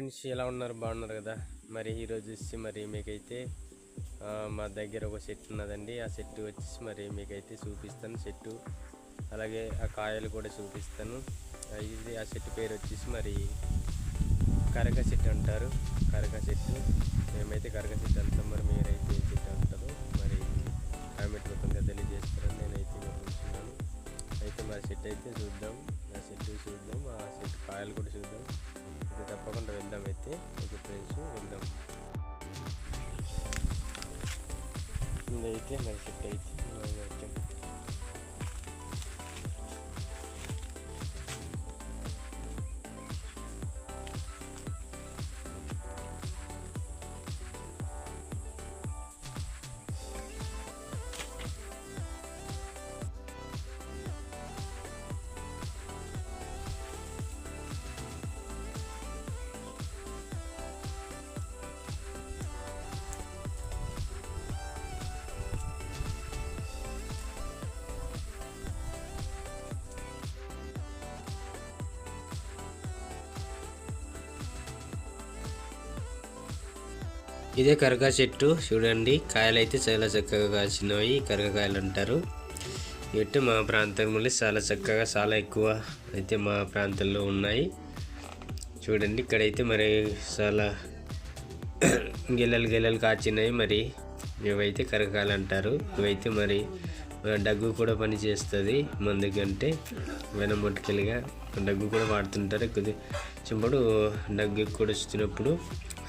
Friends ఎలా ఉన్నారు? బాగున్నారు కదా? మరి ఈరోజు వచ్చి మరి మీకైతే మా దగ్గర ఒక సెట్ ఉన్నదండి. ఆ సెట్ వచ్చేసి మరి మీకైతే చూపిస్తాను సెట్టు. అలాగే ఆ కాయలు కూడా చూపిస్తాను. ఆ, ఇది ఆ చెట్టు పేరు వచ్చేసి మరి కరక చెట్టు అంటారు. కరక చెట్టు మేమైతే కరక చెట్టు అంటాం. మరి మీరైతే ఏ చెట్టు అంటారు? మరి కామెంట్ రూపంగా తెలియజేస్తారని నేనైతే అనుకుంటున్నాను అయితే మా సెట్ అయితే చూద్దాం. ఆ చెట్టు చూద్దాం. ఆ చెట్టు కాయలు కూడా చూద్దాం. అయితే తప్పకుండా వెళ్దాం అయితే. ఓకే ఫ్రెండ్స్ వెళ్దాం. ఇదైతే మరి సెట్ అయితే. ఇదే కరగా చెట్టు. చూడండి కాయలు అయితే చాలా చక్కగా కాసినవి కరగకాయలు అంటారు ఇటు మా ప్రాంతంలో చాలా చక్కగా చాలా ఎక్కువ అయితే మా ప్రాంతంలో ఉన్నాయి. చూడండి ఇక్కడైతే మరి చాలా గిల్లలు గిల్లలు కాచినాయి మరి. ఇవైతే కరకాయలు అంటారు ఇవైతే మరి డగ్గు కూడా పని చేస్తుంది మందు కంటే డగ్గు కూడా వాడుతుంటారు. కొద్ది చిన్నప్పుడు డగ్గు కూడా వచ్చినప్పుడు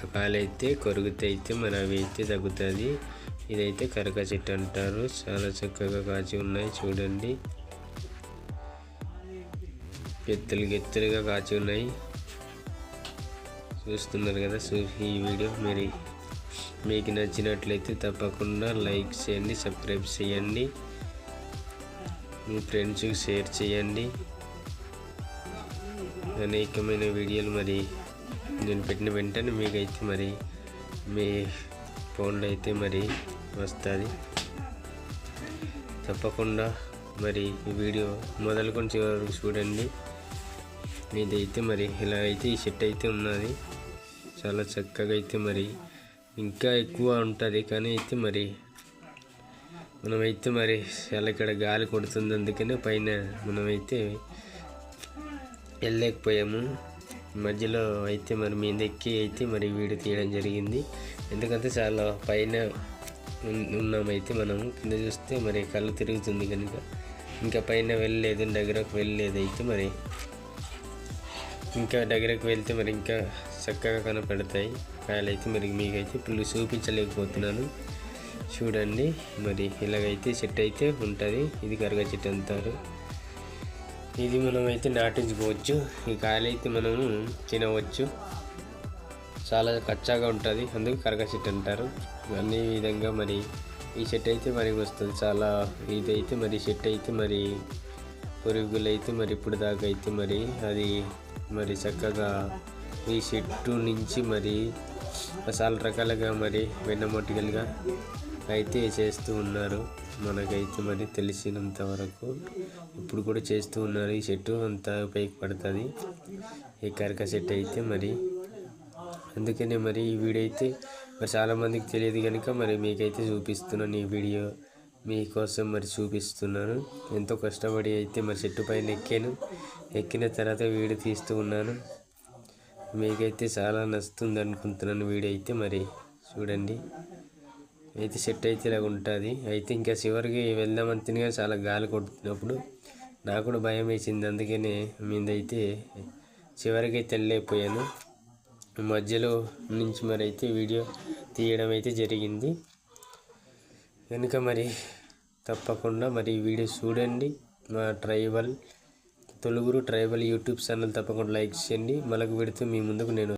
పాలైతే కాయలు అయితే అవి అయితే తగ్గుతుంది. ఇదైతే కరక చెట్టు అంటారు. చాలా చక్కగా కాచి ఉన్నాయి చూడండి. ఎత్తులు గెత్తులుగా కాచి ఉన్నాయి. చూస్తున్నారు కదా ఈ వీడియో. మరి మీకు నచ్చినట్లయితే తప్పకుండా లైక్ చేయండి సబ్స్క్రైబ్ చేయండి. మీ ఫ్రెండ్స్కి షేర్ చేయండి. అనేకమైన వీడియోలు మరి నేను పెట్టిన వెంటనే మీకైతే మరి మీ ఫోన్లో అయితే మరి వస్తుంది. తప్పకుండా మరి ఈ వీడియో మొదలుకొని చివరి వరకు చూడండి. ఇదైతే మరి ఇలా అయితే ఈ సెట్ అయితే ఉన్నది. చాలా చక్కగా అయితే మరి ఇంకా ఎక్కువ ఉంటుంది. కానీ అయితే మరి మనమైతే మరి చాలా ఇక్కడ గాలి కొడుతుంది. అందుకనే పైన మనమైతే వెళ్ళలేకపోయాము. మధ్యలో అయితే మరి మీద ఎక్కి అయితే మరి వీడియో తీయడం జరిగింది. ఎందుకంటే చాలా పైన ఉన్నామైతే మనం కింద చూస్తే మరి కళ్ళు తిరుగుతుంది కనుక. ఇంకా పైన వెళ్ళలేదు దగ్గరకు వెళ్ళలేదు అయితే మరి. ఇంకా దగ్గరకు వెళ్తే మరి ఇంకా చక్కగా కనపడతాయి. కాయలు అయితే మరి మీకైతే ఇప్పుడు చూపించలేకపోతున్నాను. చూడండి మరి ఇలాగైతే చెట్టు అయితే ఉంటుంది. ఇది కరగ చెట్టు అంటారు. ఇది మనమైతే నాటించుకోవచ్చు. ఈ కాయలు అయితే మనము తినవచ్చు. చాలా కచ్చాగా ఉంటుంది. అందుకు కరగ చెట్టు అంటారు. అన్ని విధంగా మరి ఈ చెట్టు అయితే మరి వస్తుంది. చాలా ఇదైతే మరి చెట్టు అయితే మరి పురుగులు అయితే మరి ఇప్పుడు దాకా అయితే మరి అది మరి చక్కగా ఈ చెట్టు నుంచి మరి చాలా రకాలుగా మరి వెన్నమొట్టికలుగా అయితే చేస్తూ ఉన్నారు. మనకైతే మరి తెలిసినంత వరకు ఇప్పుడు కూడా చేస్తూ ఉన్నారు. ఈ చెట్టు అంత ఉపయోగపడుతుంది ఈ కరక చెట్టు అయితే మరి. అందుకనే మరి ఈ వీడియో అయితే మరి చాలామందికి తెలియదు కనుక మరి మీకైతే చూపిస్తున్నాను ఈ వీడియో. మీకోసం మరి చూపిస్తున్నాను. ఎంతో కష్టపడి అయితే మరి చెట్టు పైన ఎక్కాను. ఎక్కిన తర్వాత వీడియో తీస్తూ ఉన్నాను. మీకైతే చాలా నచ్చుతుంది అనుకుంటున్నాను వీడియో అయితే మరి. చూడండి. అయితే సెట్ అయితే ఇలా ఉంటుంది. అయితే ఇంకా చివరికి వెళ్దామని తినగా చాలా గాలి కొడుతున్నప్పుడు నాకు కూడా భయం వేసింది. అందుకనే మీదైతే చివరికి అయితే వెళ్ళలేకపోయాను మధ్యలో నుంచి మరి అయితే వీడియో తీయడం అయితే జరిగింది. కనుక మరి తప్పకుండా మరి వీడియో చూడండి. మా ట్రైబల్ తొలుగురు ట్రైబల్ యూట్యూబ్ ఛానల్ తప్పకుండా లైక్ చేయండి. మళ్ళీ పెడితే మీ ముందుకు నేను